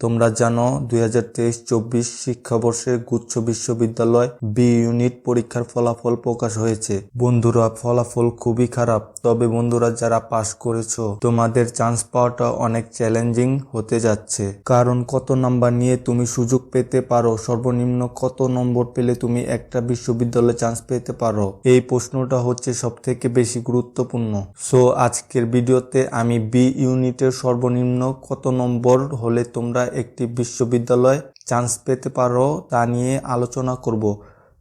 তোমরা জানো দুই হাজার তেইশ চব্বিশ শিক্ষাবর্ষে গুচ্ছ বিশ্ববিদ্যালয় বি ইউনিট পরীক্ষার ফলাফল প্রকাশ হয়েছে। বন্ধুরা, ফলাফল খুবই খারাপ। তবে বন্ধুরা, যারা পাশ করেছ, তোমাদের চান্স পাওয়াটা অনেক চ্যালেঞ্জিং হতে যাচ্ছে। কারণ কত নাম্বার নিয়ে তুমি সুযোগ পেতে পারো, সর্বনিম্ন কত নম্বর পেলে তুমি একটা বিশ্ববিদ্যালয়ে চান্স পেতে পারো? এই প্রশ্নটা হচ্ছে সব থেকে বেশি গুরুত্বপূর্ণ। সো আজকের ভিডিওতে আমি বি ইউনিটের সর্বনিম্ন কত নম্বর হলে তোমরা একটি বিশ্ববিদ্যালয়ে চান্স পেতে পারো তা নিয়ে আলোচনা করব।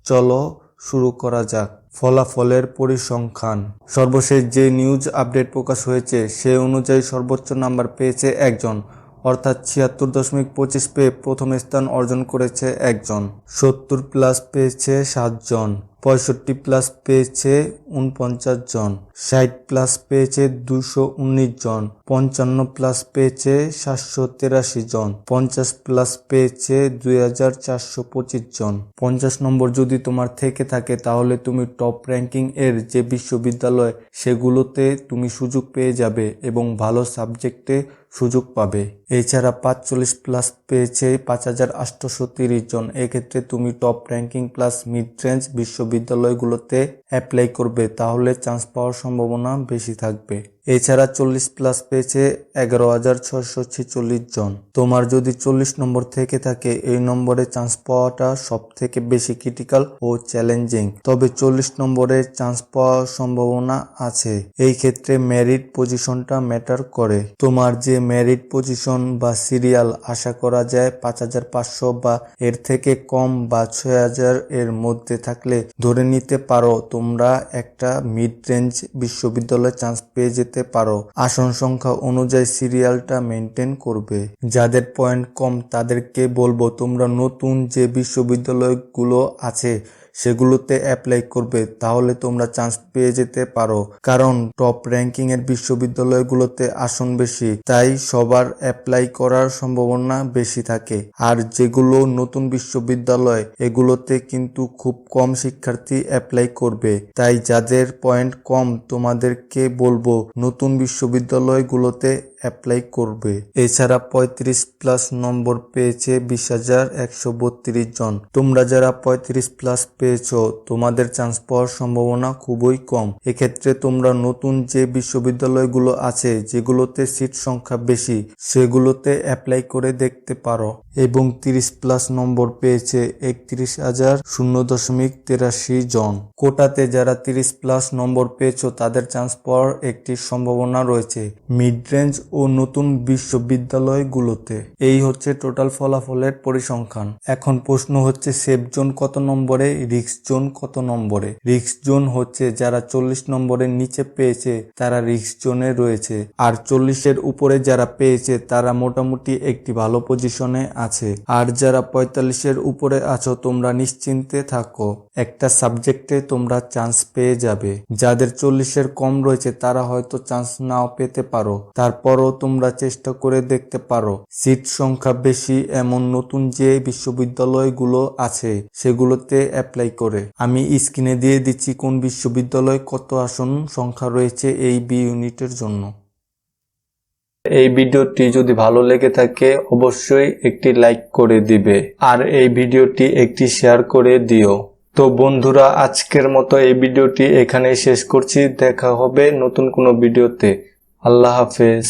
চলো শুরু করা যাক। ফলাফলের পরিসংখ্যান। সর্বশেষ যে নিউজ আপডেট প্রকাশ হয়েছে, সে অনুযায়ী সর্বোচ্চ নাম্বার পেয়েছে একজন, অর্থাৎ ছিয়াত্তর দশমিক পঁচিশ পেয়ে প্রথম স্থান অর্জন করেছে একজন। সত্তর প্লাস পেয়েছে সাতজন, পঁয়ষট্টি প্লাস পেয়েছে উনপঞ্চাশ জন, ষাট প্লাস পেয়েছে দুশো উনিশ জন পঞ্চান্ন প্লাস পেয়েছে সাতশো তেরাশি জন। পঞ্চাশ প্লাস পেয়েছে দুই হাজার চারশো পঁচিশ জন। পঞ্চাশ নম্বর যদি তোমার থেকে থাকে, তাহলে তুমি টপ র্যাঙ্কিং এর যে বিশ্ববিদ্যালয়, সেগুলোতে তুমি সুযোগ পেয়ে যাবে এবং ভালো সাবজেক্টে সুযোগ পাবে। এছাড়া পাঁচচল্লিশ প্লাস পেয়েছে পাঁচ হাজার আটশোশো তিরিশ জন। এক্ষেত্রে তুমি top ranking plus mid range বিশ্ববিদ্যালয়গুলোতে apply করবে, তাহলে চান্স পাওয়ার সম্ভাবনা বেশি থাকবে। এছাড়া চল্লিশ প্লাস পেয়েছে এগারো হাজার ছয়শো ছেচল্লিশ জন। তোমার যদি চল্লিশ নম্বর থেকে থাকে, এই নম্বরে চান্স পাওয়াটা সব থেকে বেশি ক্রিটিক্যাল ও চ্যালেঞ্জিং তবে চল্লিশ নম্বরে চান্স পাওয়ার সম্ভাবনা আছে। এই ক্ষেত্রে মেরিট পজিশনটা ম্যাটার করে। তোমার যে মেরিট পজিশন বা সিরিয়াল আশা করা যায় পাঁচ হাজার পাঁচশো বা এর থেকে কম বা ছয় হাজার এর মধ্যে থাকলে ধরে নিতে পারো তোমরা একটা মিড রেঞ্জ বিশ্ববিদ্যালয়ে চান্স পেয়ে যেতে পারো। আসন সংখ্যা অনুযায়ী সিরিয়ালটা মেনটেন করবে। যাদের পয়েন্ট কম, তাদেরকে বলব তোমরা নতুন যে বিশ্ববিদ্যালয়গুলো আছে সেগুলোতে অ্যাপ্লাই করবে, তাহলে তোমরা চান্স পেয়ে যেতে পারো। কারণ টপ র্যাঙ্কিং এর বিশ্ববিদ্যালয়গুলোতে আসন বেশি, তাই সবার অ্যাপ্লাই করার সম্ভাবনা বেশি থাকে। আর যেগুলো নতুন বিশ্ববিদ্যালয়, এগুলোতে কিন্তু খুব কম শিক্ষার্থী অ্যাপ্লাই করবে। তাই যাদের পয়েন্ট কম, তোমাদেরকে বলব, নতুন বিশ্ববিদ্যালয়গুলোতে অ্যাপ্লাই করবে। এছাড়া পঁয়ত্রিশ প্লাস নম্বর পেয়েছে বিশ হাজার একশো বত্রিশ জন। তোমরা যারা পঁয়ত্রিশ প্লাস পেয়েছ, তোমাদের চান্স পাওয়ার সম্ভাবনা খুবই কম। এক্ষেত্রে তোমরা নতুন যে বিশ্ববিদ্যালয়গুলো আছে, যেগুলোতে সিট সংখ্যা বেশি, সেগুলোতে অ্যাপ্লাই করে দেখতে পারো। এবং তিরিশ প্লাস নম্বর পেয়েছে একত্রিশ হাজার শূন্য দশমিক তেরাশি জন। কোটাতে যারা তিরিশ প্লাস নম্বর পেয়েছ, তাদের চান্স পাওয়ার একটি সম্ভাবনা রয়েছে। মিড রেঞ্জ ও নতুন বিশ্ববিদ্যালয়গুলোতে। এই হচ্ছে টোটাল ফলাফলের পরিসংখ্যান। এখন প্রশ্ন হচ্ছে, সেফ জোন কত নম্বরে রিক্স জোন কত নম্বরে? রিক্স জোন হচ্ছে যারা চল্লিশ নম্বরের নিচে পেয়েছে, তারা রিক্স জোনে রয়েছে। আর চল্লিশের উপরে যারা পেয়েছে, তারা মোটামুটি একটি ভালো পজিশনে আছে। আর যারা পঁয়তাল্লিশের উপরে আছো, তোমরা নিশ্চিন্তে থাকো। একটা সাবজেক্টে তোমরা চান্স পেয়ে যাবে। যাদের চল্লিশের কম রয়েছে, তারা হয়তো চান্স নাও পেতে পারো। তারপরও তোমরা চেষ্টা করে দেখতে পারো। সিট সংখ্যা বেশি এমন নতুন যে বিশ্ববিদ্যালয়গুলো আছে, সেগুলোতে অ্যাপ্লাই করে। আমি স্ক্রিনে দিয়ে দিচ্ছি কোন বিশ্ববিদ্যালয় কত আসন সংখ্যা রয়েছে এই বি ইউনিটের জন্য। এই ভিডিওটি যদি ভালো লেগে থাকে, অবশ্যই একটি লাইক করে দিবে। আর এই ভিডিওটি একটি শেয়ার করে দিও। তো বন্ধুরা, আজকের মতো এই ভিডিওটি এখানেই শেষ করছি। দেখা হবে নতুন কোনো ভিডিওতে। আল্লাহ হাফেজ।